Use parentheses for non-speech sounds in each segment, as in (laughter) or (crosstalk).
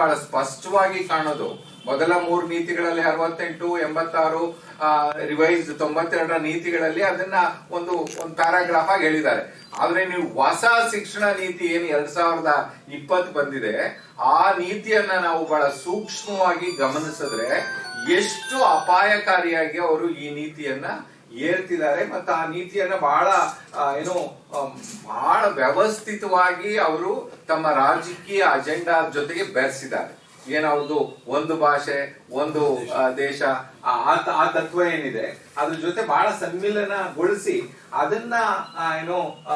ಬಹಳ ಸ್ಪಷ್ಟವಾಗಿ ಕಾಣೋದು. ಮೊದಲ ಮೂರು ನೀತಿಗಳಲ್ಲಿ ಅರವತ್ತೆಂಟು, ಎಂಬತ್ತಾರು ರಿವೈಸ್ ತೊಂಬತ್ತೆರಡರ ನೀತಿಗಳಲ್ಲಿ ಅದನ್ನ ಒಂದು ಒಂದು ಪ್ಯಾರಾಗ್ರಾಫ್ ಆಗಿ ಹೇಳಿದ್ದಾರೆ. ಆದ್ರೆ ನೀವು ಹೊಸ ಶಿಕ್ಷಣ ನೀತಿ ಏನು ಎರಡ್ ಸಾವಿರದ ಇಪ್ಪತ್ತು ಬಂದಿದೆ, ಆ ನೀತಿಯನ್ನ ನಾವು ಬಹಳ ಸೂಕ್ಷ್ಮವಾಗಿ ಗಮನಿಸಿದ್ರೆ ಎಷ್ಟು ಅಪಾಯಕಾರಿಯಾಗಿ ಅವರು ಈ ನೀತಿಯನ್ನ ಏರ್ತಿದ್ದಾರೆ ಮತ್ತು ಆ ನೀತಿಯನ್ನ ಬಹಳ ಏನು ಬಹಳ ವ್ಯವಸ್ಥಿತವಾಗಿ ಅವರು ತಮ್ಮ ರಾಜಕೀಯ ಅಜೆಂಡಾ ಜೊತೆಗೆ ಬೆರೆಸಿದ್ದಾರೆ. ಏನವ್ರದ್ದು ಒಂದು ಭಾಷೆ ಒಂದು ದೇಶ. ಆ ತತ್ವ ಏನಿದೆ? ಅದ್ರ ಜೊತೆ ಬಹಳ ಸಮ್ಮಿಲನಗೊಳಿಸಿ ಅದನ್ನ ಏನು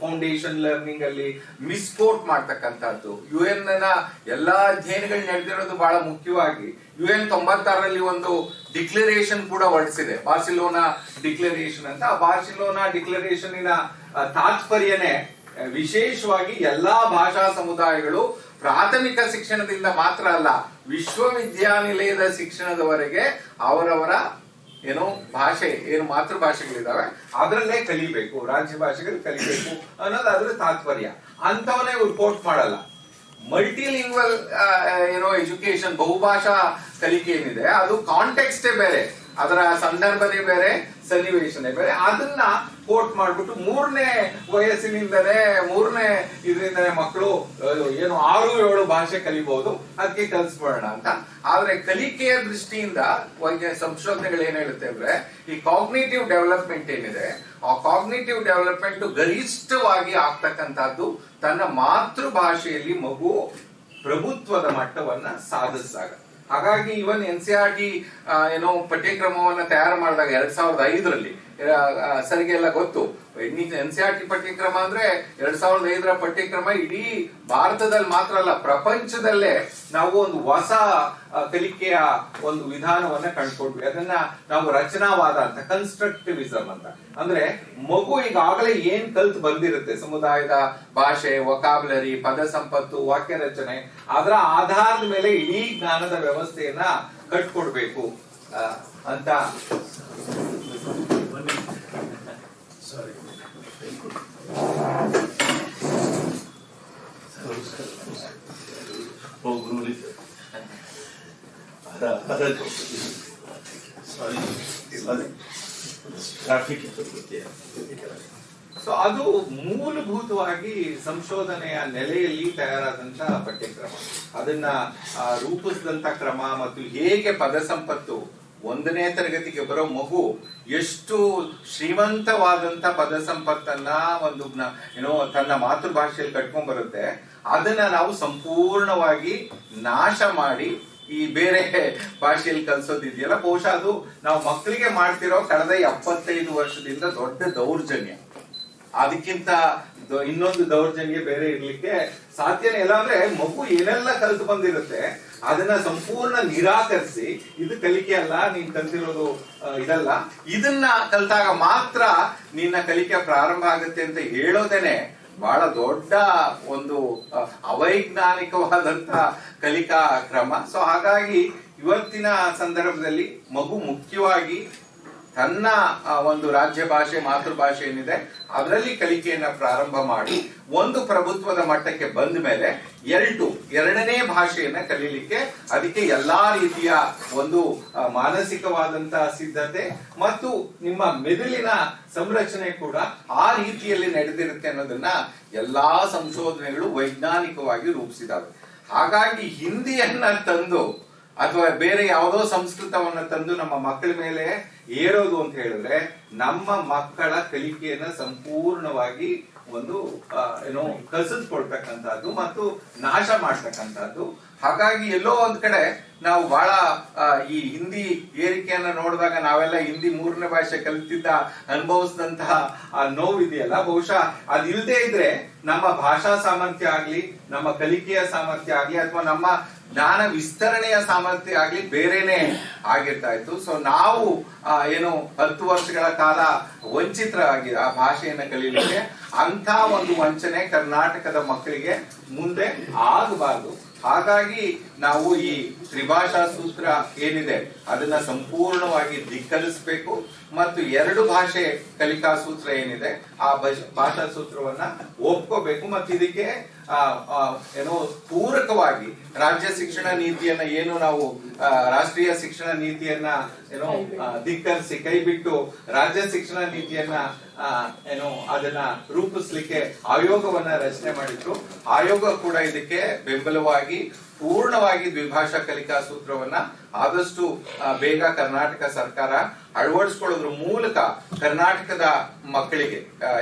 ಫೌಂಡೇಶನ್ ಲರ್ನಿಂಗ್ ಅಲ್ಲಿ ಮಿಸ್ಪೋರ್ಟ್ ಮಾಡ್ತಕ್ಕಂಥದ್ದು. ಯು ಎನ್ನ ಎಲ್ಲಾ ಅಧ್ಯಯನಗಳು ನಡೆದಿರೋದು ಬಹಳ ಮುಖ್ಯವಾಗಿ ಯು ಎನ್ ತೊಂಬತ್ತಾರರಲ್ಲಿ ಒಂದು ಡಿಕ್ಲರೇಷನ್ ಕೂಡ ಹೊರಡಿಸಿದೆ. ಬಾರ್ಸಿಲೋನಾ ಡಿಕ್ಲರೇಷನ್ ಅಂತ. ಆ ಬಾರ್ಸಿಲೋನಾ ಡಿಕ್ಲರೇಷನ್ನಿನ ಆ, ತಾತ್ಪರ್ಯನೇ ವಿಶೇಷವಾಗಿ ಎಲ್ಲಾ ಭಾಷಾ ಸಮುದಾಯಗಳು ಪ್ರಾಥಮಿಕ ಶಿಕ್ಷಣದಿಂದ ಮಾತ್ರ ಅಲ್ಲ, ವಿಶ್ವವಿದ್ಯಾನಿಲಯದ ಶಿಕ್ಷಣದವರೆಗೆ ಅವರವರ ಏನು ಭಾಷೆ, ಏನು ಮಾತೃಭಾಷೆಗಳಿದಾವೆ ಅದರಲ್ಲೇ ಕಲಿಬೇಕು, ರಾಜ್ಯ ಭಾಷೆಗಳು ಕಲಿಬೇಕು ಅನ್ನೋದು ಅದ್ರ ತಾತ್ಪರ್ಯ. ಅಂತವನ್ನೇ ಇವ್ರು ಕೋಟ್ ಮಾಡಲ್ಲ. ಮಲ್ಟಿಲಿಂಗ್ವಲ್ ಏನೋ ಎಜುಕೇಶನ್ ಬಹುಭಾಷಾ ಕಲಿಕೆ ಏನಿದೆ, ಅದು ಕಾಂಟೆಕ್ಸ್ಟೇ ಬೇರೆ. ಅದರ ಸಂದರ್ಭನೇ ಬೇರೆ ಸನ್ನಿವೇಶನೇ. ಬೇರೆ ಅದನ್ನ ಕೋಟ್ ಮಾಡ್ಬಿಟ್ಟು ಮೂರನೇ ವಯಸ್ಸಿನಿಂದನೇ, ಮೂರನೇ ಇದರಿಂದನೇ ಮಕ್ಕಳು ಏನು ಆರು ಏಳು ಭಾಷೆ ಕಲಿಬಹುದು ಅದಕ್ಕೆ ಕಲಿಸ್ಬೋಣ ಅಂತ. ಆದ್ರೆ ಕಲಿಕೆಯ ದೃಷ್ಟಿಯಿಂದ ಸಂಶೋಧನೆಗಳು ಏನ್ ಹೇಳುತ್ತೆ ಅಂದ್ರೆ, ಈ ಕಾಗ್ನೇಟಿವ್ ಡೆವಲಪ್ಮೆಂಟ್ ಏನಿದೆ, ಆ ಕಾಗ್ನೇಟಿವ್ ಡೆವಲಪ್ಮೆಂಟ್ ಗರಿಷ್ಠವಾಗಿ ಆಗ್ತಕ್ಕಂಥದ್ದು ತನ್ನ ಮಾತೃಭಾಷೆಯಲ್ಲಿ ಮಗು ಪ್ರಭುತ್ವದ ಮಟ್ಟವನ್ನ ಸಾಧಿಸಿದಾಗ ಹಾಗಾಗಿ even N C R T ಏನೋ ಪಠ್ಯಕ್ರಮವನ್ನ ತಯಾರು ಮಾಡಿದಾಗ ಎರಡ್ ಸಾವಿರದ ಐದರಲ್ಲಿ ಸರಿಗೆಲ್ಲ ಗೊತ್ತು. ಎನ್ ಸಿ ಆರ್ ಟಿ ಪಠ್ಯಕ್ರಮ ಅಂದ್ರೆ ಎರಡ್ ಸಾವಿರದ ಐದರ ಪಠ್ಯಕ್ರಮ ಇಡೀ ಭಾರತದಲ್ಲಿ ಮಾತ್ರ ಅಲ್ಲ, ಪ್ರಪಂಚದಲ್ಲೇ ನಾವು ಒಂದು ಹೊಸ ಕಲಿಕೆಯ ಒಂದು ವಿಧಾನವನ್ನ ಕಂಡುಕೊಂಡ್ವಿ. ಅದನ್ನ ನಾವು ರಚನಾವಾದ ಅಂತ ಕನ್ಸ್ಟ್ರಕ್ಟಿವಿಸಮ್ ಅಂತ. ಅಂದ್ರೆ ಮಗು ಈಗಾಗಲೇ ಏನ್ ಕಲ್ತ್ ಬಂದಿರುತ್ತೆ? ಸಮುದಾಯದ ಭಾಷೆ ವಕಾಬ್ಲರಿ ಪದ ಸಂಪತ್ತು, ವಾಕ್ಯ ರಚನೆ, ಅದರ ಆಧಾರದ ಮೇಲೆ ಇಡೀ ಜ್ಞಾನದ ವ್ಯವಸ್ಥೆಯನ್ನ ಕಟ್ಕೊಡ್ಬೇಕು ಅಂತ ಸಾರಿ ಟ್ರಾಫಿಕ್ ಸೊ ಅದು ಮೂಲಭೂತವಾಗಿ ಸಂಶೋಧನೆಯ ನೆಲೆಯಲ್ಲಿ ತಯಾರಾದಂತಹ ಪಠ್ಯಕ್ರಮ. ಅದನ್ನ ರೂಪಿಸಿದಂತ ಕ್ರಮ ಮತ್ತು ಹೇಗೆ ಪದ ಸಂಪತ್ತು ಒಂದನೇ ತರಗತಿಗೆ ಬರೋ ಮಗು ಎಷ್ಟು ಶ್ರೀಮಂತವಾದಂತ ಪದ ಸಂಪತ್ತನ್ನ ಒಂದು ಏನೋ ತನ್ನ ಮಾತೃಭಾಷೆಯಲ್ಲಿ ಕಟ್ಕೊಂಡ್ ಬರುತ್ತೆ ಅದನ್ನ ನಾವು ಸಂಪೂರ್ಣವಾಗಿ ನಾಶ ಮಾಡಿ ಈ ಬೇರೆ ಭಾಷೆಯಲ್ಲಿ ಕಲಿಸೋದಿದೆಯಲ್ಲ, ಬಹುಶಃ ಅದು ನಾವು ಮಕ್ಕಳಿಗೆ ಮಾಡ್ತಿರೋ ಕಳೆದ ಎಪ್ಪತ್ತೈದು ವರ್ಷದಿಂದ ದೊಡ್ಡ ದೌರ್ಜನ್ಯ. ಅದಕ್ಕಿಂತ ಇನ್ನೊಂದು ದೌರ್ಜನ್ಯ ಬೇರೆ ಇರ್ಲಿಕ್ಕೆ ಸಾಧ್ಯನೇ ಇಲ್ಲ. ಅಂದ್ರೆ ಮಗು ಏನೆಲ್ಲ ಕಲ್ತು ಬಂದಿರುತ್ತೆ ಅದನ್ನ ಸಂಪೂರ್ಣ ನಿರಾಕರಿಸಿ, ಇದು ಕಲಿಕೆ ಅಲ್ಲ, ನೀನ್ ಕಲ್ತಿರೋದು ಇದಲ್ಲ. ಇದನ್ನ ಕಲ್ತಾಗ ಮಾತ್ರ ನಿನ್ನ ಕಲಿಕೆ ಪ್ರಾರಂಭ ಆಗುತ್ತೆ ಅಂತ ಹೇಳೋದೇನೆ ಬಹಳ ದೊಡ್ಡ ಒಂದು ಅವೈಜ್ಞಾನಿಕವಾದಂತ ಕಲಿಕಾ ಕ್ರಮ. ಸೊ ಹಾಗಾಗಿ ಇವತ್ತಿನ ಸಂದರ್ಭದಲ್ಲಿ ಮಗು ಮುಖ್ಯವಾಗಿ ತನ್ನ ಒಂದು ರಾಜ್ಯ ಭಾಷೆ, ಮಾತೃಭಾಷೆ ಏನಿದೆ, ಅದರಲ್ಲಿ ಕಲಿಕೆಯನ್ನ ಪ್ರಾರಂಭ ಮಾಡಿ, ಒಂದು ಪ್ರಭುತ್ವದ ಮಟ್ಟಕ್ಕೆ ಬಂದ ಮೇಲೆ ಎರಡು, ಎರಡನೇ ಭಾಷೆಯನ್ನ ಕಲೀಲಿಕ್ಕೆ ಅದಕ್ಕೆ ಎಲ್ಲಾ ರೀತಿಯ ಒಂದು ಮಾನಸಿಕವಾದಂತಹ ಸಿದ್ಧತೆ ಮತ್ತು ನಿಮ್ಮ ಮೆದುಳಿನ ಸಂರಚನೆ ಕೂಡ ಆ ರೀತಿಯಲ್ಲಿ ನಡೆದಿರುತ್ತೆ ಅನ್ನೋದನ್ನ ಎಲ್ಲಾ ಸಂಶೋಧನೆಗಳು ವೈಜ್ಞಾನಿಕವಾಗಿ ರೂಪಿಸಿದಾವೆ. ಹಾಗಾಗಿ ಹಿಂದಿಯನ್ನ ತಂದು ಅಥವಾ ಬೇರೆ ಯಾವುದೋ ಸಂಸ್ಕೃತವನ್ನ ತಂದು ನಮ್ಮ ಮಕ್ಕಳ ಮೇಲೆ ಏರೋದು ಅಂತ ಹೇಳಿದ್ರೆ ನಮ್ಮ ಮಕ್ಕಳ ಕಲಿಕೆಯನ್ನ ಸಂಪೂರ್ಣವಾಗಿ ಒಂದು ಏನು ಕಸಿದ್ಕೊಳ್ತಕ್ಕಂಥದ್ದು ಮತ್ತು ನಾಶ ಮಾಡ್ತಕ್ಕಂಥದ್ದು. ಹಾಗಾಗಿ ಎಲ್ಲೋ ಒಂದ್ ಕಡೆ ನಾವು ಬಹಳ ಈ ಹಿಂದಿ ಏರಿಕೆಯನ್ನ ನೋಡಿದಾಗ ನಾವೆಲ್ಲ ಹಿಂದಿ ಮೂರನೇ ಭಾಷೆ ಕಲಿತಿದ್ದ ಅನುಭವಿಸಿದಂತಹ ಆ ನೋವಿದೆಯಲ್ಲ, ಬಹುಶಃ ಅದಿಲ್ಲದೆ ಇದ್ರೆ ನಮ್ಮ ಭಾಷಾ ಸಾಮರ್ಥ್ಯ ಆಗ್ಲಿ, ನಮ್ಮ ಕಲಿಕೆಯ ಸಾಮರ್ಥ್ಯ ಆಗ್ಲಿ, ಅಥವಾ ನಮ್ಮ ಜ್ಞಾನ ವಿಸ್ತರಣೆಯ ಸಾಮರ್ಥ್ಯ ಆಗ್ಲಿ ಬೇರೆನೆ ಆಗಿರ್ತಾ ಇತ್ತು ಸೊ ನಾವು ಏನು ಹತ್ತು ವರ್ಷಗಳ ಕಾಲ ವಂಚಿತರಾಗಿ ಆ ಭಾಷೆಯನ್ನು ಕಲೀಲಿಕ್ಕೆ ಅಂತ ಒಂದು ವಂಚನೆ ಕರ್ನಾಟಕದ ಮಕ್ಕಳಿಗೆ ಮುಂದೆ ಆಗಬಾರದು. ಹಾಗಾಗಿ ನಾವು ಈ ತ್ರಿಭಾಷಾ ಸೂತ್ರ ಏನಿದೆ, ಅದನ್ನ ಸಂಪೂರ್ಣವಾಗಿ ಧಿಕ್ಕರಿಸಬೇಕು. ಮತ್ತು ಎರಡು ಭಾಷೆ ಕಲಿಕಾ ಸೂತ್ರ ಏನಿದೆ, ಆ ಭಾಷ- ಸೂತ್ರವನ್ನ ಒಪ್ಕೋಬೇಕು ಮತ್ತು ಇದಕ್ಕೆ ಏನೋ ಪೂರಕವಾಗಿ ರಾಜ್ಯ ಶಿಕ್ಷಣ ನೀತಿಯನ್ನ ಏನು ನಾವು ರಾಷ್ಟ್ರೀಯ ಶಿಕ್ಷಣ ನೀತಿಯನ್ನ ಏನೋ ಧಿಕ್ಕರಿಸಿ ಕೈ ಬಿಟ್ಟು ರಾಜ್ಯ ಶಿಕ್ಷಣ ನೀತಿಯನ್ನ ಏನೋ ಅದನ್ನ ರೂಪಿಸ್ಲಿಕ್ಕೆ ಆಯೋಗವನ್ನ ರಚನೆ ಮಾಡಿದ್ರು. ಆಯೋಗ ಕೂಡ ಇದಕ್ಕೆ ಬೆಂಬಲವಾಗಿ ಪೂರ್ಣವಾಗಿ ದ್ವಿಭಾಷಾ ಕಲಿಕಾ ಸೂತ್ರವನ್ನ ಆದಷ್ಟು ಬೇಗ ಕರ್ನಾಟಕ ಸರ್ಕಾರ ಅಳವಡಿಸ್ಕೊಳ್ಳೋದ್ರ ಮೂಲಕ ಕರ್ನಾಟಕದ ಮಕ್ಕಳಿಗೆ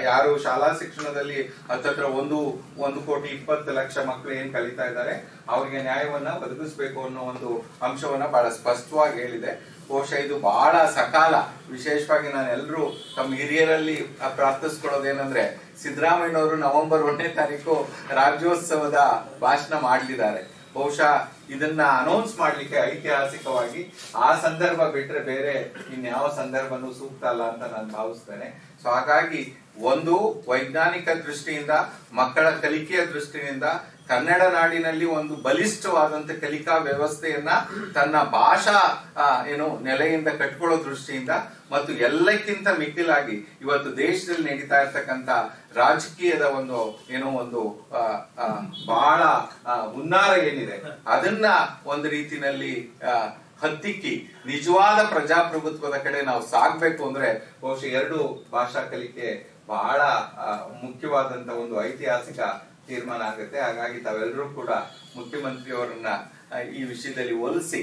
ಯಾರು ಶಾಲಾ ಶಿಕ್ಷಣದಲ್ಲಿ ಹತ್ತತ್ರ ಒಂದು ಒಂದು ಕೋಟಿ ಇಪ್ಪತ್ತು ಲಕ್ಷ ಮಕ್ಕಳು ಏನ್ ಕಲಿತಾ ಇದ್ದಾರೆ, ಅವರಿಗೆ ನ್ಯಾಯವನ್ನ ಒದಗಿಸ್ಬೇಕು ಅನ್ನೋ ಒಂದು ಅಂಶವನ್ನ ಬಹಳ ಸ್ಪಷ್ಟವಾಗಿ ಹೇಳಿದೆ. ಬಹುಶಃ ಇದು ಬಹಳ ಸಕಾಲ, ವಿಶೇಷವಾಗಿ ನಾನೆಲ್ಲರೂ ತಮ್ಮ ಹಿರಿಯರಲ್ಲಿ ಪ್ರಾರ್ಥಿಸ್ಕೊಳ್ಳೋದೇನಂದ್ರೆ, ಸಿದ್ದರಾಮಯ್ಯನವರು ನವೆಂಬರ್ ಒಂದನೇ ತಾರೀಕು ರಾಜ್ಯೋತ್ಸವದ ಭಾಷಣ ಮಾಡಲಿದ್ದಾರೆ. ಬಹುಶಃ ಇದನ್ನ ಅನೌನ್ಸ್ ಮಾಡ್ಲಿಕ್ಕೆ ಐತಿಹಾಸಿಕವಾಗಿ ಆ ಸಂದರ್ಭ ಬಿಟ್ರೆ ಬೇರೆ ಇನ್ಯಾವ ಸಂದರ್ಭನೂ ಸೂಕ್ತ ಅಲ್ಲ ಅಂತ ನಾನು ಭಾವಿಸ್ತೇನೆ. ಸೊ ಹಾಗಾಗಿ ಒಂದು ವೈಜ್ಞಾನಿಕ ದೃಷ್ಟಿಯಿಂದ, ಮಕ್ಕಳ ಕಲಿಕೆಯ ದೃಷ್ಟಿಯಿಂದ ಕನ್ನಡ ನಾಡಿನಲ್ಲಿ ಒಂದು ಬಲಿಷ್ಠವಾದಂತ ಕಲಿಕಾ ವ್ಯವಸ್ಥೆಯನ್ನ ತನ್ನ ಭಾಷಾ ಏನು ನೆಲೆಯಿಂದ ಕಟ್ಕೊಳ್ಳೋ ದೃಷ್ಟಿಯಿಂದ ಮತ್ತು ಎಲ್ಲಕ್ಕಿಂತ ಮಿಕ್ಕಿಲಾಗಿ ಇವತ್ತು ದೇಶದಲ್ಲಿ ನಡೀತಾ ಇರ್ತಕ್ಕಂತ ರಾಜಕೀಯದ ಒಂದು ಏನೋ ಒಂದು ಬಹಳ ಹುನ್ನಾರ ಏನಿದೆ, ಅದನ್ನ ಒಂದು ರೀತಿನಲ್ಲಿ ಹತ್ತಿಕ್ಕಿ ನಿಜವಾದ ಪ್ರಜಾಪ್ರಭುತ್ವದ ಕಡೆ ನಾವು ಸಾಗ್ಬೇಕು ಅಂದ್ರೆ ಬಹುಶಃ ಎರಡು ಭಾಷಾ ಕಲಿಕೆ ಬಹಳ ಮುಖ್ಯವಾದಂತ ಒಂದು ಐತಿಹಾಸಿಕ ತೀರ್ಮಾನ ಆಗುತ್ತೆ. ಹಾಗಾಗಿ ತಾವೆಲ್ಲರೂ ಕೂಡ ಮುಖ್ಯಮಂತ್ರಿಯವರನ್ನ ಈ ವಿಷಯದಲ್ಲಿ ಒಲಿಸಿ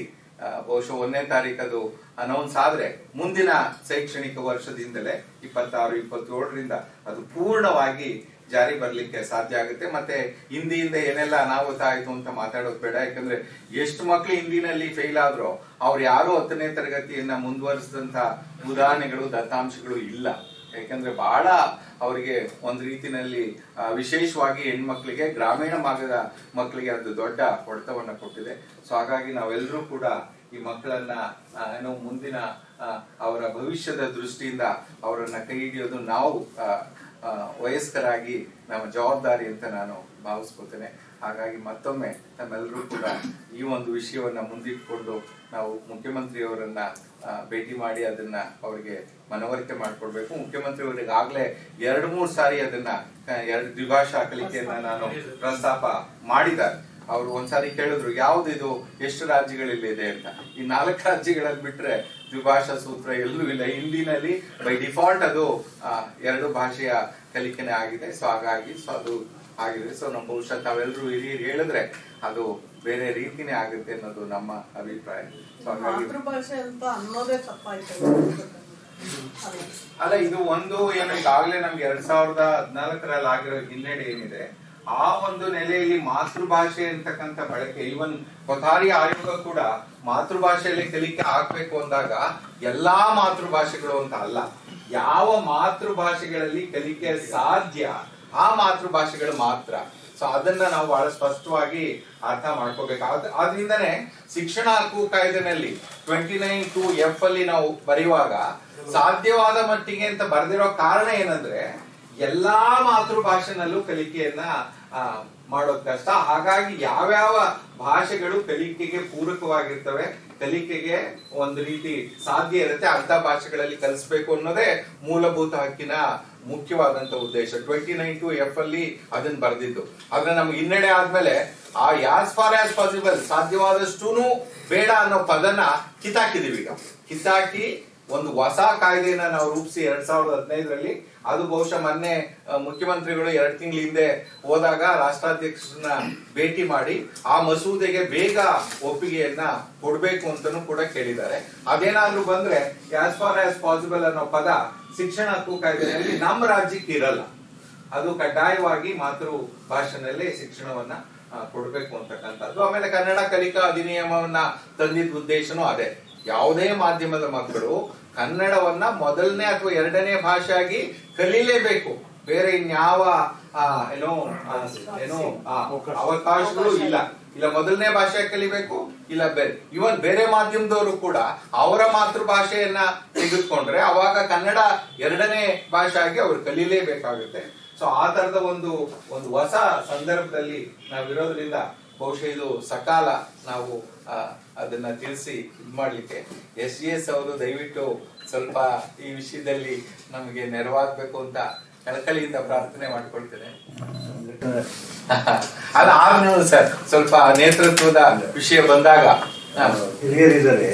ಬಹುಶಃ ಒಂದನೇ ತಾರೀಕು ಅದು ಅನೌನ್ಸ್ ಆದ್ರೆ ಮುಂದಿನ ಶೈಕ್ಷಣಿಕ ವರ್ಷದಿಂದಲೇ ಇಪ್ಪತ್ತಾರು, ಇಪ್ಪತ್ತೇಳರಿಂದ ಅದು ಪೂರ್ಣವಾಗಿ ಜಾರಿ ಬರಲಿಕ್ಕೆ ಸಾಧ್ಯ ಆಗುತ್ತೆ. ಮತ್ತೆ ಹಿಂದಿಯಿಂದ ಏನೆಲ್ಲ ಅನಾಹುತ ಆಯ್ತು ಅಂತ ಮಾತಾಡೋದು ಬೇಡ. ಯಾಕಂದ್ರೆ ಎಷ್ಟು ಮಕ್ಳು ಹಿಂದಿನಲ್ಲಿ ಫೇಲ್ ಆದ್ರೋ, ಅವ್ರು ಯಾರು ಹತ್ತನೇ ತರಗತಿಯನ್ನ ಮುಂದುವರಿಸಿದಂತ ಉದಾಹರಣೆಗಳು, ದತ್ತಾಂಶಗಳು ಇಲ್ಲ. ಯಾಕಂದ್ರೆ ಬಹಳ ಅವರಿಗೆ ಒಂದು ರೀತಿನಲ್ಲಿ ವಿಶೇಷವಾಗಿ ಹೆಣ್ಮಕ್ಳಿಗೆ ಗ್ರಾಮೀಣ ಭಾಗದ ಮಕ್ಕಳಿಗೆ ಅದು ದೊಡ್ಡ ಹೊಡೆತವನ್ನ ಕೊಟ್ಟಿದೆ. ಸೊ ಹಾಗಾಗಿ ನಾವೆಲ್ಲರೂ ಕೂಡ ಈ ಮಕ್ಕಳನ್ನ ಏನು ಮುಂದಿನ ಅವರ ಭವಿಷ್ಯದ ದೃಷ್ಟಿಯಿಂದ ಅವರನ್ನ ಕೈ ಹಿಡಿಯೋದು ನಾವು ವಯಸ್ಕರಾಗಿ ನಮ್ಮ ಜವಾಬ್ದಾರಿ ಅಂತ ನಾನು ಭಾವಿಸ್ಕೊತೇನೆ. ಹಾಗಾಗಿ ಮತ್ತೊಮ್ಮೆ ನಮ್ಮೆಲ್ಲರೂ ಕೂಡ ಈ ಒಂದು ವಿಷಯವನ್ನ ಮುಂದಿಟ್ಕೊಂಡು ನಾವು ಮುಖ್ಯಮಂತ್ರಿಯವರನ್ನ ಭೇಟಿ ಮಾಡಿ ಅದನ್ನ ಅವರಿಗೆ ಮನವರಿಕೆ ಮಾಡ್ಕೊಡ್ಬೇಕು. ಮುಖ್ಯಮಂತ್ರಿಯವರಿಗೆ ಆಗ್ಲೇ ಎರಡು ಮೂರು ಸಾರಿ ಅದನ್ನ ಎರಡು ದ್ವಿಭಾಷಾ ಕಲಿಕೆಯನ್ನ ನಾನು ಪ್ರಸ್ತಾಪ ಮಾಡಿದ್ದಾರೆ. ಅವರು ಒಂದ್ಸಾರಿ ಕೇಳಿದ್ರು ಯಾವ್ದು ಇದು? ಎಷ್ಟು ರಾಜ್ಯಗಳಲ್ಲಿ ಇದೆ ಅಂತ? ಈ ನಾಲ್ಕು ರಾಜ್ಯಗಳಲ್ಲಿ ಬಿಟ್ರೆ ದ್ವಿಭಾಷಾ ಸೂತ್ರ ಎಲ್ಲೂ ಇಲ್ಲ. ಹಿಂದಿನಲ್ಲಿ ಬೈ ಡಿಫಾಲ್ಟ್ ಅದು ಎರಡು ಭಾಷೆಯ ಕಲಿಕೆನೆ ಆಗಿದೆ. ಸೊ ಹಾಗಾಗಿ ಸೊ ಅದು ಆಗಿದೆ. ಸೊ ನಮ್ಮ ಬಹುಶಃ ತಾವೆಲ್ಲರೂ ಹಿರಿಯರು ಹೇಳಿದ್ರೆ ಅದು ಬೇರೆ ರೀತಿನೇ ಆಗುತ್ತೆ ಅನ್ನೋದು ನಮ್ಮ ಅಭಿಪ್ರಾಯ. ಸೊ ಹಾಗಾಗಿ ಮಾತೃಭಾಷೆ ಅಂತ ಅನ್ನೋದೇ ತಪ್ಪಾಯ್ತು. ಅಲ್ಲ. ಇದು ಒಂದು ಏನು ಈಗಾಗಲೇ ನಮ್ಗೆ ಎರಡ್ ಸಾವಿರದ ಹದಿನಾಲ್ಕರಲ್ಲಿ ಆಗಿರೋ ಹಿನ್ನಡೆ ಏನಿದೆ ಆ ಒಂದು ನೆಲೆಯಲ್ಲಿ ಮಾತೃಭಾಷೆ ಅಂತಕ್ಕಂಥ ಬಳಕೆ ಇವನ್ ಕೊಠಾರಿ ಆಯೋಗ ಕೂಡ ಮಾತೃಭಾಷೆಯಲ್ಲಿ ಕಲಿಕೆ ಆಗ್ಬೇಕು ಅಂದಾಗ ಎಲ್ಲಾ ಮಾತೃಭಾಷೆಗಳು ಅಂತ ಅಲ್ಲ. ಯಾವ ಮಾತೃಭಾಷೆಗಳಲ್ಲಿ ಕಲಿಕೆ ಸಾಧ್ಯ ಆ ಮಾತೃಭಾಷೆಗಳು ಮಾತ್ರ. ಸೊ ಅದನ್ನ ನಾವು ಬಹಳ ಸ್ಪಷ್ಟವಾಗಿ ಅರ್ಥ ಮಾಡ್ಕೋಬೇಕು. ಆದ್- ಆದ್ರಿಂದನೇ ಶಿಕ್ಷಣ ಹಕ್ಕು ಕಾಯ್ದೆನಲ್ಲಿ ಟ್ವೆಂಟಿ ನೈನ್ ಟು ಎಫ್ ಅಲ್ಲಿ ನಾವು ಬರೆಯುವಾಗ ಸಾಧ್ಯವಾದ ಮಟ್ಟಿಗೆ ಅಂತ ಬರೆದಿರೋ ಕಾರಣ ಏನಂದ್ರೆ ಎಲ್ಲಾ ಮಾತೃಭಾಷೆನಲ್ಲೂ ಕಲಿಕೆಯನ್ನ ಮಾಡೋದ್ ಕಷ್ಟ ಹಾಗಾಗಿ ಯಾವ್ಯಾವ ಭಾಷೆಗಳು ಕಲಿಕೆಗೆ ಪೂರಕವಾಗಿರ್ತವೆ, ಕಲಿಕೆಗೆ ಒಂದು ರೀತಿ ಸಾಧ್ಯ ಇರುತ್ತೆ, ಅರ್ಧ ಭಾಷೆಗಳಲ್ಲಿ ಕಲಿಸ್ಬೇಕು ಅನ್ನೋದೇ ಮೂಲಭೂತ ಹಕ್ಕಿನ ಮುಖ್ಯವಾದಂತ ಉದ್ದೇಶ. ಟ್ವೆಂಟಿ ನೈನ್ ಟು ಎಫ್ ಅಲ್ಲಿ ಅದನ್ನ ಬರೆದಿದ್ದು. ಆದ್ರೆ ನಮ್ಗೆ ಹಿನ್ನಡೆ ಆದ್ಮೇಲೆ ಆ ಯಾಸ್ ಫಾರ್ ಆಸ್ ಪಾಸಿಬಲ್ ಸಾಧ್ಯವಾದಷ್ಟೂನು ಬೇಡ ಅನ್ನೋ ಪದನ ಕಿತ್ತಾಕಿದೀವಿ ಈಗ. ಕಿತ್ತಾಕಿ ಒಂದು ಹೊಸ ಕಾಯ್ದೆಯನ್ನ ನಾವು ರೂಪಿಸಿ ಎರಡ್ ಸಾವಿರದ ಹದಿನೈದರಲ್ಲಿ. ಅದು ಬಹುಶಃ ಮೊನ್ನೆ ಮುಖ್ಯಮಂತ್ರಿಗಳು ಎರಡ್ ತಿಂಗಳ ಹಿಂದೆ ಹೋದಾಗ ರಾಷ್ಟ್ರಾಧ್ಯಕ್ಷರನ್ನ ಭೇಟಿ ಮಾಡಿ ಆ ಮಸೂದೆಗೆ ಬೇಗ ಒಪ್ಪಿಗೆಯನ್ನ ಕೊಡ್ಬೇಕು ಅಂತಾನು ಕೂಡ ಕೇಳಿದ್ದಾರೆ. ಅದೇನಾದ್ರೂ ಬಂದ್ರೆ ಆಸ್ ಫಾರ್ ಆಸ್ ಪಾಸಿಬಲ್ ಅನ್ನೋ ಪದ ಶಿಕ್ಷಣ ಹಕ್ಕು ಕಾಯ್ದೆಯಲ್ಲಿ ನಮ್ಮ ರಾಜ್ಯಕ್ಕೆ ಇರಲ್ಲ. ಅದು ಕಡ್ಡಾಯವಾಗಿ ಮಾತೃ ಭಾಷೆನಲ್ಲಿ ಶಿಕ್ಷಣವನ್ನ ಕೊಡ್ಬೇಕು ಅಂತಕ್ಕಂಥದ್ದು. ಆಮೇಲೆ ಕನ್ನಡ ಕಲಿಕಾ ಅಧಿನಿಯಮವನ್ನ ತಂದಿದ್ದ ಉದ್ದೇಶನೂ ಅದೇ. ಯಾವುದೇ ಮಾಧ್ಯಮದ ಮಕ್ಕಳು ಕನ್ನಡವನ್ನ ಮೊದಲನೇ ಅಥವಾ ಎರಡನೇ ಭಾಷೆಯಾಗಿ ಕಲೀಲೇಬೇಕು. ಬೇರೆ ಇನ್ಯಾವ ಏನೋ ಏನೋ ಅವಕಾಶಗಳು ಇಲ್ಲ. ಇಲ್ಲ ಮೊದಲನೇ ಭಾಷೆ ಕಲಿಬೇಕು ಇಲ್ಲ ಬೇರೆ. ಇವನ್ ಬೇರೆ ಮಾಧ್ಯಮದವರು ಕೂಡ ಅವರ ಮಾತೃಭಾಷೆಯನ್ನ ತೆಗೆದುಕೊಂಡ್ರೆ ಅವಾಗ ಕನ್ನಡ ಎರಡನೇ ಭಾಷೆ ಆಗಿ ಅವ್ರು ಕಲೀಲೇಬೇಕಾಗುತ್ತೆ. ಸೊ ಆ ತರದ ಒಂದು ಒಂದು ಹೊಸ ಸಂದರ್ಭದಲ್ಲಿ ನಾವಿರೋದ್ರಿಂದ ಬಹುಶಃ ಇದು ಸಕಾಲ ನಾವು ಅದನ್ನ ತಿಳಿಸಿ ಇದು ಮಾಡ್ಲಿಕ್ಕೆ ಎಸ್ ಜಿ ಎಸ್ ಅವರು ದಯವಿಟ್ಟು ಸ್ವಲ್ಪ ಈ ವಿಷಯದಲ್ಲಿ ನಮಗೆ ನೆರವಾಗಬೇಕು ಅಂತ ಕಳಕಳಿಯಿಂದ ಪ್ರಾರ್ಥನೆ ಮಾಡ್ಕೊಳ್ತೇನೆ (laughs) ಅಲ್ಲ, ಆದ್ರೂ ಸರ್ ಸ್ವಲ್ಪ ನೇತೃತ್ವದ ವಿಷಯ ಬಂದಾಗ. ಹಿರಿಯರಿದ್ದಾರೆ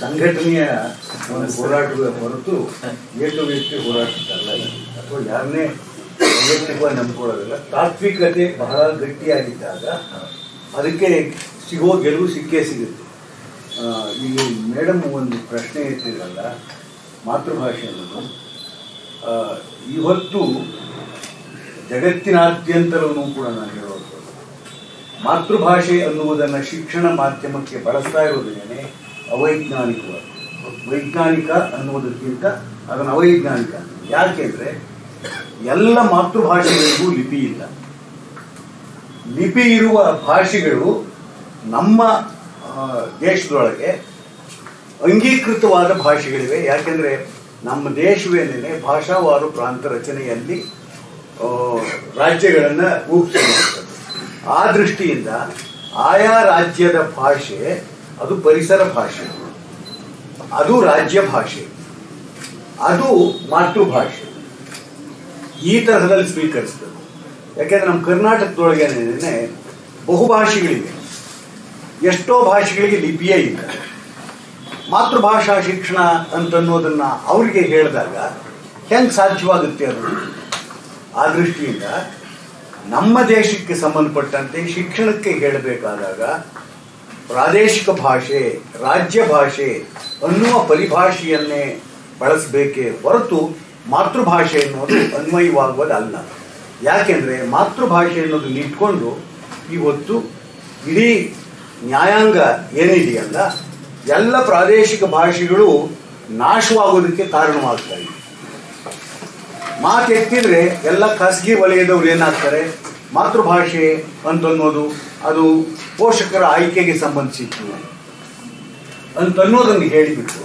ಸಂಘಟನೆಯ ಒಂದು ಹೋರಾಟದ ಹೊರತು ಏಟು ವ್ಯಕ್ತಿ ಹೋರಾಟದ್ದಲ್ಲ ಇದು. ಅಥವಾ ಯಾರನ್ನೇ ವೈಯಕ್ತಿಕವಾಗಿ ನಂಬ್ಕೊಳ್ಳೋದಿಲ್ಲ. ತಾತ್ವಿಕತೆ ಬಹಳ ಗಟ್ಟಿಯಾಗಿದ್ದಾಗ ಅದಕ್ಕೆ ಸಿಗೋ ಗೆಲುವು ಸಿಕ್ಕೇ ಸಿಗುತ್ತೆ. ಈಗ ಮೇಡಮ್ ಒಂದು ಪ್ರಶ್ನೆ ಇರ್ತಿರಲ್ಲ ಮಾತೃಭಾಷೆ ಅನ್ನೋದು ಆ, ಇವತ್ತು ಜಗತ್ತಿನಾದ್ಯಂತಲೂ ಕೂಡ ನಾನು ಹೇಳೋದು ಮಾತೃಭಾಷೆ ಅನ್ನುವುದನ್ನು ಶಿಕ್ಷಣ ಮಾಧ್ಯಮಕ್ಕೆ ಬಳಸ್ತಾ ಇರೋದೇನೆ ಅವೈಜ್ಞಾನಿಕವಾಗಿ. ವೈಜ್ಞಾನಿಕ ಅನ್ನುವುದಕ್ಕಿಂತ ಅದನ್ನು ಅವೈಜ್ಞಾನಿಕ. ಯಾಕೆಂದ್ರೆ ಎಲ್ಲ ಮಾತೃಭಾಷೆಗಳಿಗೂ ಲಿಪಿ ಇಲ್ಲ. ಲಿಪಿ ಇರುವ ಭಾಷೆಗಳು ನಮ್ಮ ದೇಶದೊಳಗೆ ಅಂಗೀಕೃತವಾದ ಭಾಷೆಗಳಿವೆ. ಯಾಕೆಂದ್ರೆ ನಮ್ಮ ದೇಶವೇನೇ ಭಾಷಾವಾರು ಪ್ರಾಂತ ರಚನೆಯಲ್ಲಿ ರಾಜ್ಯಗಳನ್ನು ರೂಪಿಸಿರುತ್ತದೆ ಆ ದೃಷ್ಟಿಯಿಂದ ಆಯಾ ರಾಜ್ಯದ ಭಾಷೆ ಅದು ಪರಿಸರ ಭಾಷೆ. ಅದು ರಾಜ್ಯ ಭಾಷೆ. ಅದು ಮಾತೃಭಾಷೆ. ಈ ತರಹದಲ್ಲಿ ಸ್ವೀಕರಿಸಬೇಕು ಯಾಕೆಂದ್ರೆ ನಮ್ಮ ಕರ್ನಾಟಕದೊಳಗೇನೆ ಬಹುಭಾಷೆಗಳಿವೆ. ಎಷ್ಟೋ ಭಾಷೆಗಳಿಗೆ ಲಿಪಿಯೇ ಇಲ್ಲ. ಮಾತೃಭಾಷಾ ಶಿಕ್ಷಣ ಅಂತನ್ನೋದನ್ನ ಅವರಿಗೆ ಹೇಳಿದಾಗ ಹೆಂಗೆ ಸಾಧ್ಯವಾಗುತ್ತೆ ಅದು? ಆ ದೃಷ್ಟಿಯಿಂದ ನಮ್ಮ ದೇಶಕ್ಕೆ ಸಂಬಂಧಪಟ್ಟಂತೆ ಶಿಕ್ಷಣಕ್ಕೆ ಹೇಳಬೇಕಾದಾಗ ಪ್ರಾದೇಶಿಕ ಭಾಷೆ, ರಾಜ್ಯ ಭಾಷೆ ಅನ್ನುವ ಪರಿಭಾಷೆಯನ್ನೇ ಬಳಸಬೇಕೇ ಹೊರತು ಮಾತೃಭಾಷೆ ಅನ್ನೋದು ಅನ್ವಯವಾಗುವುದಲ್ಲ. ಯಾಕೆಂದ್ರೆ ಮಾತೃಭಾಷೆ ಅನ್ನೋದನ್ನ ಇಟ್ಕೊಂಡು ಇವತ್ತು ಇಡೀ ನ್ಯಾಯಾಂಗ ಏನಿದೆಯಲ್ಲ, ಎಲ್ಲ ಪ್ರಾದೇಶಿಕ ಭಾಷೆಗಳು ನಾಶವಾಗೋದಕ್ಕೆ ಕಾರಣವಾಗ್ತಾ ಇದೆ. ಮಾತೆತ್ತಿದ್ರೆ ಎಲ್ಲ ಖಾಸಗಿ ವಲಯದವ್ರು ಏನಾಗ್ತಾರೆ? ಮಾತೃಭಾಷೆ ಅಂತನ್ನೋದು ಅದು ಪೋಷಕರ ಆಯ್ಕೆಗೆ ಸಂಬಂಧಿಸಿತ್ತು. ಅಂತನ್ನೋದನ್ನು ಹೇಳಿಬಿಟ್ಟು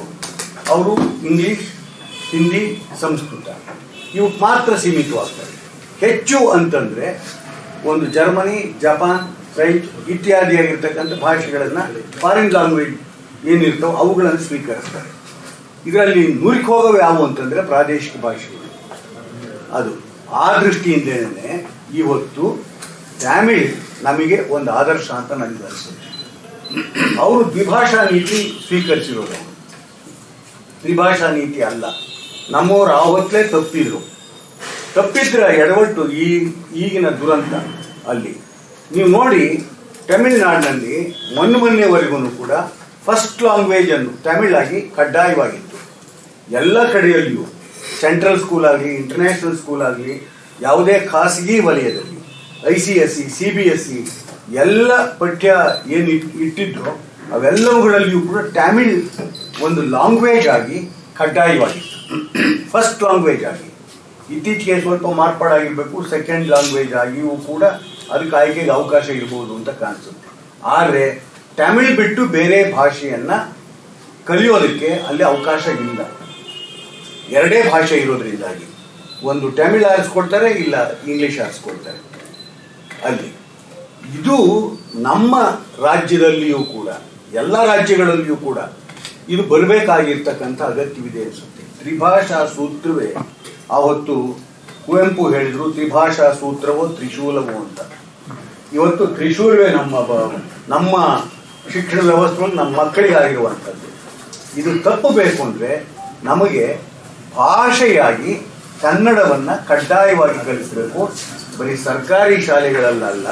ಅವರು ಇಂಗ್ಲಿಷ್ ಹಿಂದಿ ಸಂಸ್ಕೃತ. ಇವು ಮಾತ್ರ ಸೀಮಿತವಾಗ್ತವೆ ಹೆಚ್ಚು ಅಂತಂದ್ರೆ ಒಂದು ಜರ್ಮನಿ, ಜಪಾನ್, ಫ್ರೆಂಚ್ ಇತ್ಯಾದಿಯಾಗಿರ್ತಕ್ಕಂಥ ಭಾಷೆಗಳನ್ನು ಫಾರಿನ್ ಲ್ಯಾಂಗ್ವೇಜ್ ಏನಿರ್ತವೋ ಅವುಗಳನ್ನು ಸ್ವೀಕರಿಸ್ತಾರೆ. ಇದರಲ್ಲಿ ನುರಿಕ್ ಹೋಗವು ಯಾವುವು ಅಂತಂದ್ರೆ ಪ್ರಾದೇಶಿಕ ಭಾಷೆಗಳು. ಅದು ಆ ದೃಷ್ಟಿಯಿಂದನೇ ಇವತ್ತು ತಮಿಳ್ ನಮಗೆ ಒಂದು ಆದರ್ಶ ಅಂತ ನನಗೆ ಅನಿಸುತ್ತೆ. ಅವರು ದ್ವಿಭಾಷಾ ನೀತಿ ಸ್ವೀಕರಿಸಿರೋದು ತ್ರಿಭಾಷಾ ನೀತಿ ಅಲ್ಲ. ನಮ್ಮವ್ರು ಆವತ್ತಲೇ ತಪ್ಪಿದ್ರು. ತಪ್ಪಿದ್ರ ಎಡವಟ್ಟು ಈ ಈಗಿನ ದುರಂತ ಅಲ್ಲಿ. ನೀವು ನೋಡಿ ತಮಿಳುನಾಡಿನಲ್ಲಿ ಮೊನ್ನೆ ಮೊನ್ನೆವರೆಗೂ ಕೂಡ ಫಸ್ಟ್ ಲ್ಯಾಂಗ್ವೇಜ್ ಅನ್ನು ತಮಿಳ್ ಆಗಿ ಕಡ್ಡಾಯವಾಗಿತ್ತು. ಎಲ್ಲ ಕಡೆಯಲ್ಲಿಯೂ ಸೆಂಟ್ರಲ್ ಸ್ಕೂಲ್ ಆಗಲಿ ಇಂಟರ್ನ್ಯಾಷನಲ್ ಸ್ಕೂಲ್ ಆಗಲಿ, ಯಾವುದೇ ಖಾಸಗಿ ವಲಯದಲ್ಲಿ I C S C C B S C ಎಲ್ಲ ಪಠ್ಯ ಏನು ಇಟ್- ಇಟ್ಟಿದ್ರು ಅವೆಲ್ಲವುಗಳಲ್ಲಿಯೂ ಕೂಡ ತಮಿಳ್ ಒಂದು ಲ್ಯಾಂಗ್ವೇಜ್ ಆಗಿ ಕಡ್ಡಾಯವಾಗಿತ್ತು. ಫಸ್ಟ್ ಲ್ಯಾಂಗ್ವೇಜ್ ಆಗಿ, ಇತ್ತೀಚೆಗೆ ಸ್ವಲ್ಪ ಮಾರ್ಪಾಡಾಗಿರಬೇಕು ಸೆಕೆಂಡ್ ಲ್ಯಾಂಗ್ವೇಜ್ ಆಗಿಯೂ ಕೂಡ ಅದಕ್ಕೆ ಆಯ್ಕೆಗೆ ಅವಕಾಶ ಇರ್ಬೋದು ಅಂತ ಕಾಣಿಸುತ್ತೆ. ಆದರೆ ತಮಿಳ್ ಬಿಟ್ಟು ಬೇರೆ ಭಾಷೆಯನ್ನ ಕಲಿಯೋದಕ್ಕೆ ಅಲ್ಲಿ ಅವಕಾಶ ಇಲ್ಲ. ಎರಡೇ ಭಾಷೆ ಇರೋದ್ರಿಂದಾಗಿ. ಒಂದು ತಮಿಳ್ ಆರಿಸ್ಕೊಳ್ತಾರೆ ಇಲ್ಲ ಇಂಗ್ಲಿಷ್ ಆರಿಸ್ಕೊಳ್ತಾರೆ ಅಲ್ಲಿ. ಇದು ನಮ್ಮ ರಾಜ್ಯದಲ್ಲಿಯೂ ಕೂಡ, ಎಲ್ಲ ರಾಜ್ಯಗಳಲ್ಲಿಯೂ ಕೂಡ ಇದು ಬರಬೇಕಾಗಿರ್ತಕ್ಕಂಥ ಅಗತ್ಯವಿದೆ ಅನಿಸುತ್ತೆ. ತ್ರಿಭಾಷಾ ಸೂತ್ರವೇ? ಆವತ್ತು ಕುವೆಂಪು ಹೇಳಿದ್ರು, ತ್ರಿಭಾಷಾ ಸೂತ್ರವೋ ತ್ರಿಶೂಲವೋ ಅಂತ. ಇವತ್ತು ತ್ರಿಶೂಲವೇ ನಮ್ಮ ನಮ್ಮ ಶಿಕ್ಷಣ ವ್ಯವಸ್ಥೆ ನಮ್ಮ ಮಕ್ಕಳಿಗಾಗಿರುವಂಥದ್ದು. ಇದು ತಪ್ಪಬೇಕು ಅಂದರೆ ನಮಗೆ ಭಾಷೆಯಾಗಿ ಕನ್ನಡವನ್ನ ಕಡ್ಡಾಯವಾಗಿ ಕಲಿಸಬೇಕು. ಬರೀ ಸರ್ಕಾರಿ ಶಾಲೆಗಳಲ್ಲ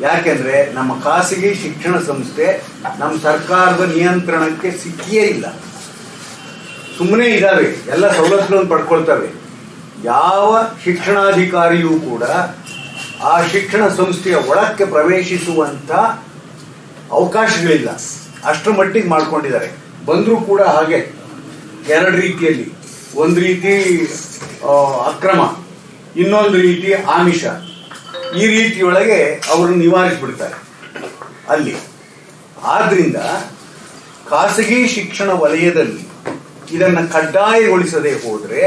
ಯಾಕೆಂದ್ರೆ ನಮ್ಮ ಖಾಸಗಿ ಶಿಕ್ಷಣ ಸಂಸ್ಥೆ ನಮ್ಮ ಸರ್ಕಾರದ ನಿಯಂತ್ರಣಕ್ಕೆ ಸಿಕ್ಕಿಯೇ ಇಲ್ಲ. ಸುಮ್ಮನೆ ಇದ್ದಾವೆ ಎಲ್ಲ ಸವಲತ್ತುಗಳನ್ನು ಪಡ್ಕೊಳ್ತವೆ. ಯಾವ ಶಿಕ್ಷಣಾಧಿಕಾರಿಯೂ ಕೂಡ ಆ ಶಿಕ್ಷಣ ಸಂಸ್ಥೆಯ ಒಳಕ್ಕೆ ಪ್ರವೇಶಿಸುವಂತ ಅವಕಾಶಗಳಿಲ್ಲ. ಅಷ್ಟರ ಮಟ್ಟಿಗೆ ಮಾಡ್ಕೊಂಡಿದ್ದಾರೆ. ಬಂದರೂ ಕೂಡ ಹಾಗೆ ಎರಡು ರೀತಿಯಲ್ಲಿ. ಒಂದು ರೀತಿ ಅಕ್ರಮ, ಇನ್ನೊಂದು ರೀತಿ ಆಮಿಷ. ಈ ರೀತಿಯೊಳಗೆ ಅವರನ್ನು ನಿವಾರಿಸಿಬಿಡ್ತಾರೆ. ಅಲ್ಲಿ. ಆದ್ರಿಂದ ಖಾಸಗಿ ಶಿಕ್ಷಣ ವಲಯದಲ್ಲಿ ಇದನ್ನು ಕಡ್ಡಾಯಗೊಳಿಸದೆ ಹೋದರೆ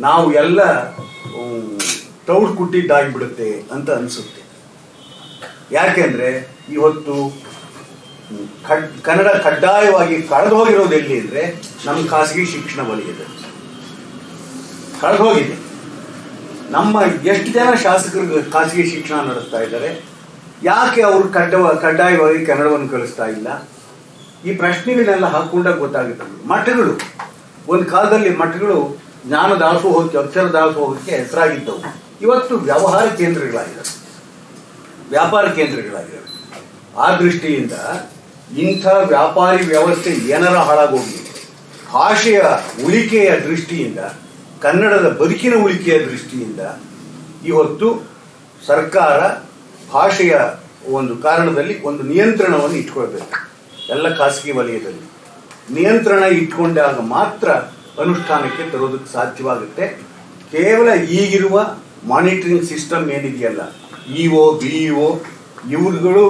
ನಾವು ಎಲ್ಲ ಉಮ್, ತೌಡು ಕುಟ್ಟಿದ್ದಾಗ್ಬಿಡುತ್ತೆ ಅಂತ ಅನಿಸುತ್ತೆ. ಯಾಕೆಂದ್ರೆ ಇವತ್ತು ಕನ್ನಡ ಕಡ್ಡಾಯವಾಗಿ ಕಳೆದು ಹೋಗಿರೋದು ಎಲ್ಲಿ ಅಂದ್ರೆ ನಮ್ಮ ಖಾಸಗಿ ಶಿಕ್ಷಣ ವಲಯದಲ್ಲಿ. ಕಳೆದು ಹೋಗಿದೆ. ನಮ್ಮ ಎಷ್ಟು ಜನ ಶಾಸಕರು ಖಾಸಗಿ ಶಿಕ್ಷಣ ನಡೆಸ್ತಾ ಇದ್ದಾರೆ? ಯಾಕೆ ಅವರು ಕಡ್ಡ ಕಡ್ಡಾಯವಾಗಿ ಕನ್ನಡವನ್ನು ಕಲಿಸ್ತಾ ಇಲ್ಲ? ಈ ಪ್ರಶ್ನೆಗಳನ್ನೆಲ್ಲ ಹಾಕೊಂಡಾಗ ಗೊತ್ತಾಗುತ್ತೆ ಮಠಗಳು, ಒಂದು ಕಾಲದಲ್ಲಿ ಮಠಗಳು ಜ್ಞಾನ ದಾಸೋಹಕ್ಕೆ, ಅಕ್ಷರ ದಾಸೋಹಕ್ಕೆ ಹೆಸರಾಗಿದ್ದವು. ಇವತ್ತು ವ್ಯವಹಾರ ಕೇಂದ್ರಗಳಾಗಿವೆ. ವ್ಯಾಪಾರ ಕೇಂದ್ರಗಳಾಗಿವೆ. ಆ ದೃಷ್ಟಿಯಿಂದ ಇಂಥ ವ್ಯಾಪಾರಿ ವ್ಯವಸ್ಥೆ ಏನಾರ ಹಾಳಾಗೋಗಿ, ಭಾಷೆಯ ಉಳಿಕೆಯ ದೃಷ್ಟಿಯಿಂದ, ಕನ್ನಡದ ಬದುಕಿನ ಉಳಿಕೆಯ ದೃಷ್ಟಿಯಿಂದ ಇವತ್ತು ಸರ್ಕಾರ ಭಾಷೆಯ ಒಂದು ಕಾರಣದಲ್ಲಿ ಒಂದು ನಿಯಂತ್ರಣವನ್ನು ಇಟ್ಕೊಳ್ಬೇಕು. ಎಲ್ಲ ಖಾಸಗಿ ವಲಯದಲ್ಲಿ. ನಿಯಂತ್ರಣ ಇಟ್ಕೊಂಡಾಗ ಮಾತ್ರ ಅನುಷ್ಠಾನಕ್ಕೆ ತರೋದಕ್ಕೆ ಸಾಧ್ಯವಾಗುತ್ತೆ. ಕೇವಲ ಈಗಿರುವ ಮಾನಿಟರಿಂಗ್ ಸಿಸ್ಟಮ್ ಏನಿದೆಯಲ್ಲ, ಇ ಒ, ಬಿ ಇ ಇವುಗಳು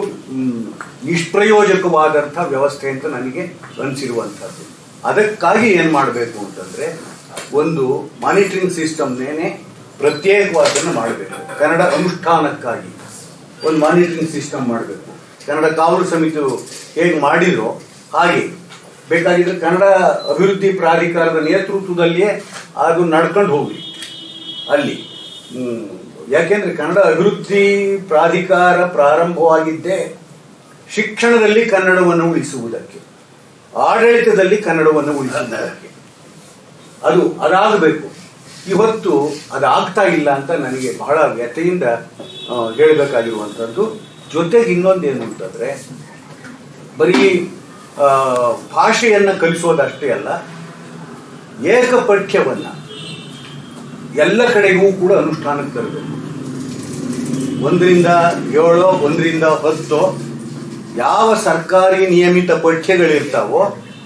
ನಿಷ್ಪ್ರಯೋಜಕವಾದಂಥ ವ್ಯವಸ್ಥೆ ಅಂತ ನನಗೆ ಅನಿಸಿರುವಂಥದ್ದು. ಅದಕ್ಕಾಗಿ ಏನು ಮಾಡಬೇಕು ಅಂತಂದರೆ, ಒಂದು ಮಾನಿಟರಿಂಗ್ ಸಿಸ್ಟಮ್ನೇನೆ ಪ್ರತ್ಯೇಕವಾದನ್ನು ಮಾಡಬೇಕು. ಕನ್ನಡ ಅನುಷ್ಠಾನಕ್ಕಾಗಿ ಒಂದು ಮಾನಿಟರಿಂಗ್ ಸಿಸ್ಟಮ್ ಮಾಡಬೇಕು. ಕನ್ನಡ ಕಾವಲು ಸಮಿತಿಯು ಹೇಗೆ ಮಾಡಿದ್ರು ಹಾಗೆ. ಬೇಕಾಗಿದ್ರೆ ಕನ್ನಡ ಅಭಿವೃದ್ಧಿ ಪ್ರಾಧಿಕಾರದ ನೇತೃತ್ವದಲ್ಲಿಯೇ ಅದು ನಡ್ಕೊಂಡು ಹೋಗಿ ಅಲ್ಲಿ. ಯಾಕೆಂದ್ರೆ ಕನ್ನಡ ಅಭಿವೃದ್ಧಿ ಪ್ರಾಧಿಕಾರ ಪ್ರಾರಂಭವಾಗಿದ್ದೇ ಶಿಕ್ಷಣದಲ್ಲಿ ಕನ್ನಡವನ್ನು ಉಳಿಸುವುದಕ್ಕೆ, ಆಡಳಿತದಲ್ಲಿ ಕನ್ನಡವನ್ನು ಉಳಿಸುವುದಕ್ಕೆ. ಅದು ಅದಾಗಬೇಕು. ಇವತ್ತು ಅದಾಗ್ತಾ ಇಲ್ಲ ಅಂತ ನನಗೆ ಬಹಳ ವ್ಯಥೆಯಿಂದ ಹೇಳಬೇಕಾಗಿರುವಂಥದ್ದು ಜೊತೆಗೆ ಇನ್ನೊಂದು ಏನು ಅಂತಂದ್ರೆ, ಬರೀ ಭಾಷೆಯನ್ನ ಕಲಿಸೋದಷ್ಟೇ ಅಲ್ಲ, ಏಕಪಠ್ಯವನ್ನ ಎಲ್ಲ ಕಡೆಗೂ ಕೂಡ ಅನುಷ್ಠಾನಕ್ಕೆ ತರಬೇಕು. ಒಂದರಿಂದ ಏಳೋ, ಒಂದರಿಂದ ಹತ್ತೋ ಯಾವ ಸರ್ಕಾರಿ ನಿಯಮಿತ ಪಠ್ಯಗಳಿರ್ತಾವೋ,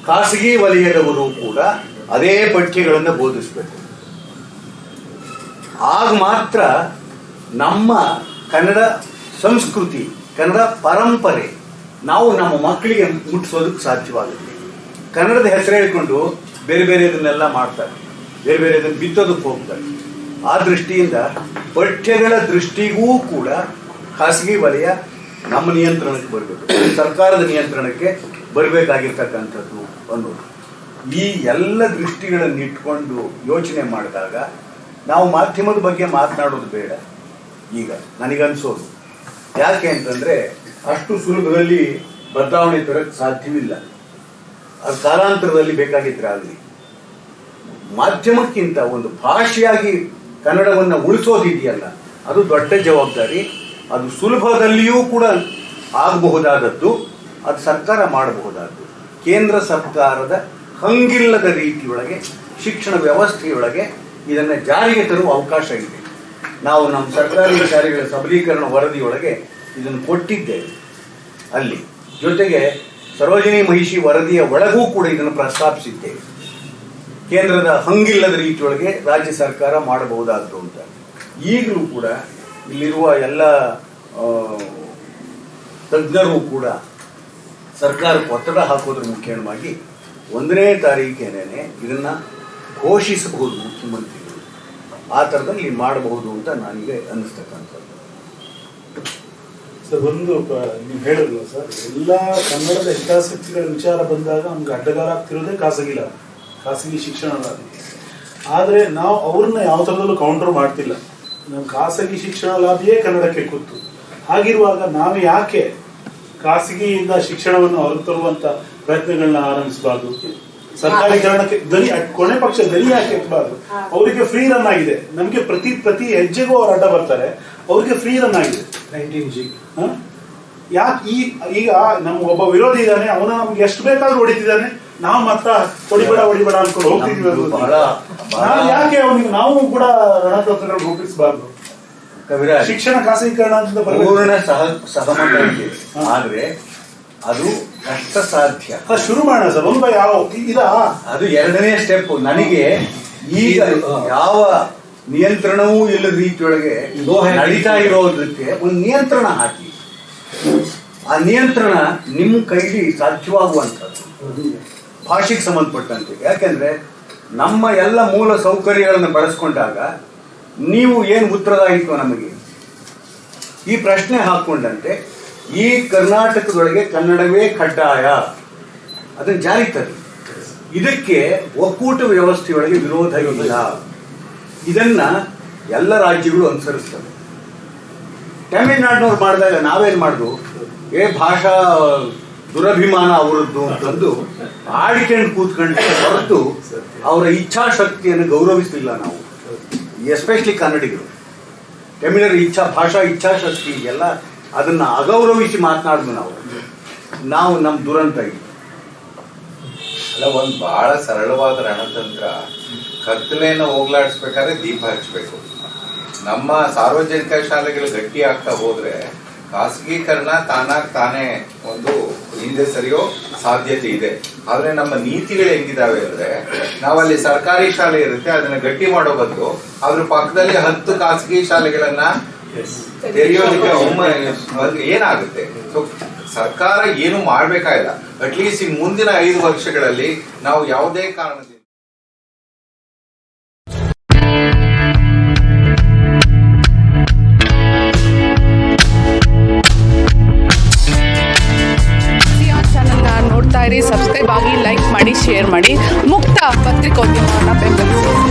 ಖಾಸಗಿ ವಲಯದವರು ಕೂಡ ಅದೇ ಪಠ್ಯಗಳನ್ನು ಬೋಧಿಸಬೇಕು. ಆಗ ಮಾತ್ರ ನಮ್ಮ ಕನ್ನಡ ಸಂಸ್ಕೃತಿ, ಕನ್ನಡ ಪರಂಪರೆ, ನಾವು ನಮ್ಮ ಮಕ್ಕಳಿಗೆ ಮುಟ್ಟಿಸೋದಕ್ಕೆ ಸಾಧ್ಯವಾಗುತ್ತೆ. ಕನ್ನಡದ ಹೆಸರು ಹೇಳ್ಕೊಂಡು ಬೇರೆ ಬೇರೆ ಇದನ್ನೆಲ್ಲ ಮಾಡ್ತಾರೆ. ಬೇರೆ ಬೇರೆ ಇದನ್ನು ಬಿತ್ತೋದಕ್ಕೆ ಹೋಗ್ತಾರೆ. ಆ ದೃಷ್ಟಿಯಿಂದ ಪಠ್ಯಗಳ ದೃಷ್ಟಿಗೂ ಕೂಡ ಖಾಸಗಿ ವಲಯ ನಮ್ಮ ನಿಯಂತ್ರಣಕ್ಕೆ ಬರಬೇಕು. ಸರ್ಕಾರದ ನಿಯಂತ್ರಣಕ್ಕೆ ಬರಬೇಕಾಗಿರ್ತಕ್ಕಂಥದ್ದು ಅನ್ನೋದು. ಈ ಎಲ್ಲ ದೃಷ್ಟಿಗಳನ್ನು ಇಟ್ಕೊಂಡು ಯೋಚನೆ ಮಾಡಿದಾಗ ನಾವು ಮಾಧ್ಯಮದ ಬಗ್ಗೆ ಮಾತನಾಡೋದು ಬೇಡ. ಈಗ ನನಗನ್ಸೋದು ಯಾಕೆ ಅಂತಂದ್ರೆ ಅಷ್ಟು ಸುಲಭದಲ್ಲಿ ಬದಲಾವಣೆ ತರಕ್ಕೆ ಸಾಧ್ಯವಿಲ್ಲ. ಅದು ಕಾಲಾಂತರದಲ್ಲಿ ಬೇಕಾಗಿದ್ರೆ ಆಗಲಿ. ಮಾಧ್ಯಮಕ್ಕಿಂತ ಒಂದು ಭಾಷೆಯಾಗಿ ಕನ್ನಡವನ್ನು ಉಳಿಸೋದಿದೆಯಲ್ಲ, ಅದು ದೊಡ್ಡ ಜವಾಬ್ದಾರಿ. ಅದು ಸುಲಭದಲ್ಲಿಯೂ ಕೂಡ ಆಗಬಹುದಾದದ್ದು, ಅದು ಸರ್ಕಾರ ಮಾಡಬಹುದಾದ್ದು. ಕೇಂದ್ರ ಸರ್ಕಾರದ ಹಂಗಿಲ್ಲದ ರೀತಿಯೊಳಗೆ, ಶಿಕ್ಷಣ ವ್ಯವಸ್ಥೆಯೊಳಗೆ ಇದನ್ನು ಜಾರಿಗೆ ತರುವ ಅವಕಾಶ ಇದೆ. ನಾವು ನಮ್ಮ ಸರ್ಕಾರಿ ಶಾಲೆಗಳ ಸಬಲೀಕರಣ ವರದಿಯೊಳಗೆ ಇದನ್ನು ಕೊಟ್ಟಿದ್ದೇವೆ. ಅಲ್ಲಿ ಜೊತೆಗೆ ಸರೋಜಿನಿ ಮಹಿಷಿ ವರದಿಯ ಒಳಗೂ ಕೂಡ ಇದನ್ನು ಪ್ರಸ್ತಾಪಿಸಿದ್ದೇವೆ. ಕೇಂದ್ರದ ಹಂಗಿಲ್ಲದ ರೀತಿಯೊಳಗೆ ರಾಜ್ಯ ಸರ್ಕಾರ ಮಾಡಬಹುದಾದ್ರು ಅಂತ. ಈಗಲೂ ಕೂಡ ಇಲ್ಲಿರುವ ಎಲ್ಲ ತಜ್ಞರು ಕೂಡ ಸರ್ಕಾರಕ್ಕೆ ಒತ್ತಡ ಹಾಕೋದ್ರ ಮುಖ್ಯವಾಗಿ ಒಂದನೇ ತಾರೀಖೇನೆ ಇದನ್ನ ಘೋಷಿಸಬಹುದು ಮುಖ್ಯಮಂತ್ರಿಗಳು ಆ ಥರದಲ್ಲಿ ಮಾಡಬಹುದು ಅಂತ ನನಗೆ ಅನ್ನಿಸ್ತಕ್ಕಂಥದ್ದು. ಸರ್, ಒಂದು ನೀವು ಹೇಳಿದ್ರಲ್ಲ ಸರ್, ಎಲ್ಲ ಕನ್ನಡದ ಹಿತಾಸಕ್ತಿಗಳ ವಿಚಾರ ಬಂದಾಗ ನಮ್ಗೆ ಅಡ್ಡಗಾರ ಆಗ್ತಿರೋದೇ ಖಾಸಗಿ ಲಾಭ ಖಾಸಗಿ ಶಿಕ್ಷಣ ಆದರೆ ನಾವು ಅವ್ರನ್ನ ಯಾವ ಥರದಲ್ಲೂ ಕೌಂಟರ್ ಮಾಡ್ತಿಲ್ಲ. ನಮ್ಮ ಖಾಸಗಿ ಶಿಕ್ಷಣ ಲಾಭಿಯೇ ಕನ್ನಡಕ್ಕೆ ಕೂತು ಹಾಗಿರುವಾಗ ನಾವು ಯಾಕೆ ಖಾಸಗಿಯಿಂದ ಶಿಕ್ಷಣವನ್ನು ಹೊರಗೆ ತರುವಂತ ಪ್ರಯತ್ನಗಳನ್ನ ಆರಂಭಿಸಬಾರ್ದು? ಸರ್ಕಾರೀಕರಣಕ್ಕೆ ದನಿ ಕೊನೆ ಪಕ್ಷ ದನಿ ಯಾಕೆ ಎತ್ತಬಾರ್ದು ಅವರಿಗೆ ಫ್ರೀ ರನ್ ಆಗಿದೆ. ನಮಗೆ ಪ್ರತಿ ಪ್ರತಿ ಹೆಜ್ಜೆಗೂ ಅವ್ರು ಅಡ್ಡ ಬರ್ತಾರೆ. ಅವ್ರಿಗೆ ಫ್ರೀ ರನ್ ಆಗಿದೆ. ನೈನ್ಟೀನ್ ಜಿ ಯಾಕೆ ಈ ಈಗ ನಮ್ಗೆ ಒಬ್ಬ ವಿರೋಧಿ ಇದ್ದಾನೆ ಅವನ ನಮ್ಗೆ ಎಷ್ಟು ಬೇಕಾದ್ರೂ ಹೊಡಿತಿದ್ದಾನೆ. ನಾವು ಮಾತ್ರ ಹೊಡಿಬೇಡ ಹೊಡಿಬೇಡ ಅನ್ಕೊಂಡು ಹೋಗ್ತಿದ್ವಿ ನಾವು ಯಾಕೆ ಅವನಿಗೆ ನಾವು ಕೂಡ ರಣತಂತ್ರಗಳು ರೂಪಿಸಬಾರ್ದು. ಕವಿರಾಜ್ ಶಿಕ್ಷಣ ಖಾಸಗೀಕರಣ ಅಂತ. ಪೂರ್ಣ ಸಹ ಸಹಮತ ಇದೆ. ಆದ್ರೆ ಅದು ಕಷ್ಟ ಸಾಧ್ಯ ಶುರು ಮಾಡೋಣ ಸರ್. ಒಂದು ಯಾವ ಇದ? ಅದು ಎರಡನೇ ಸ್ಟೆಪ್. ನನಗೆ ಈಗ ಯಾವ ನಿಯಂತ್ರಣವೂ ಇಲ್ಲದ ರೀತಿಯೊಳಗೆ ನಡೀತಾ ಇರೋದಕ್ಕೆ ಒಂದು ನಿಯಂತ್ರಣ ಹಾಕಿ. ಆ ನಿಯಂತ್ರಣ ನಿಮ್ಮ ಕೈಲಿ ಸಾಧ್ಯವಾಗುವಂಥದ್ದು. ಭಾಷೆಗೆ ಸಂಬಂಧಪಟ್ಟಂತೆ. ಯಾಕೆಂದ್ರೆ ನಮ್ಮ ಎಲ್ಲ ಮೂಲ ಸೌಕರ್ಯಗಳನ್ನು ಬಳಸ್ಕೊಂಡಾಗ ನೀವು ಏನು ಉತ್ತರದಾಯಿತು ನಮಗೆ? ಈ ಪ್ರಶ್ನೆ ಹಾಕೊಂಡಂತೆ ಈ ಕರ್ನಾಟಕದೊಳಗೆ ಕನ್ನಡವೇ ಕಡ್ಡಾಯ. ಅದನ್ನು ಜಾರಿ ತರಲಿ ಇದಕ್ಕೆ ಒಕ್ಕೂಟ ವ್ಯವಸ್ಥೆಯೊಳಗೆ ವಿರೋಧ ಇಲ್ಲ. ಇದನ್ನ ಎಲ್ಲ ರಾಜ್ಯಗಳು ಅನುಸರಿಸ್ತವೆ. ತಮಿಳ್ನಾಡಿನವ್ರು ಮಾಡಿದಾಗ ನಾವೇನ್ ಮಾಡುದು? ಏ ಭಾಷಾ ದುರಭಿಮಾನ ಅವರದ್ದು ಅಂತಂದು ಆಡಿಕೊಂಡು ಕೂತ್ಕೊಂಡು ಹೊರತು ಅವರ ಇಚ್ಛಾಶಕ್ತಿಯನ್ನು ಗೌರವಿಸಲಿಲ್ಲ ನಾವು. ಎಸ್ಪೆಷಲಿ ಕನ್ನಡಿಗರು. ತಮಿಳರ ಇಚ್ಛಾ, ಭಾಷಾ ಇಚ್ಛಾಶಕ್ತಿ ಎಲ್ಲ ಅದನ್ನ ಅಗೌರವಿಸಿ ಮಾತನಾಡಿದ್ವಿ ನಾವು. ನಾವು ನಮ್ಮ ದುರಂತ ಇದು ಅಲ್ಲ, ಒಂದ್ ಬಹಳ ಸರಳವಾದ ರಣತಂತ್ರ. ಕತ್ತಲೆಯನ್ನು ಹೋಗ್ಲಾಡಿಸ್ಬೇಕಾದ್ರೆ ದೀಪ ಹಚ್ಚಬೇಕು ನಮ್ಮ ಸಾರ್ವಜನಿಕ ಶಾಲೆಗಳು ಗಟ್ಟಿ ಆಗ್ತಾ ಹೋದ್ರೆ ಖಾಸಗೀಕರಣ ತಾನಾಗ್ ತಾನೇ ಒಂದು ಹಿಂದೆ ಸರಿಯೋ ಸಾಧ್ಯತೆ ಇದೆ. ಆದ್ರೆ ನಮ್ಮ ನೀತಿಗಳು ಹೆಂಗಿದಾವೆ ಅಂದ್ರೆ, ನಾವಲ್ಲಿ ಸರ್ಕಾರಿ ಶಾಲೆ ಇರುತ್ತೆ, ಅದನ್ನ ಗಟ್ಟಿ ಮಾಡೋ ಬದಲು ಅದ್ರ ಪಕ್ಕದಲ್ಲಿ ಹತ್ತು ಖಾಸಗಿ ಶಾಲೆಗಳನ್ನ ತೆರೆಯೋದಕ್ಕೆ ಒಮ್ಮ- ಏನಾಗುತ್ತೆ? ಸೊ ಸರ್ಕಾರ ಏನು ಮಾಡ್ಬೇಕಾಗಿಲ್ಲ. ಅಟ್ಲೀಸ್ಟ್ ಈ ಮುಂದಿನ ಐದು ವರ್ಷಗಳಲ್ಲಿ ನಾವು ಯಾವುದೇ ಕಾರಣದಿಂದ ಚಾನಲ್ನ ನೋಡ್ತಾ ಇರಿ ಸಬ್ಸ್ಕ್ರೈಬ್ ಆಗಿ ಲೈಕ್ ಮಾಡಿ ಶೇರ್ ಮಾಡಿ. ಮುಕ್ತ ಪತ್ರಿಕೋದ್ಯಮವನ್ನು ಬೆಂಬಲಿಸಿ.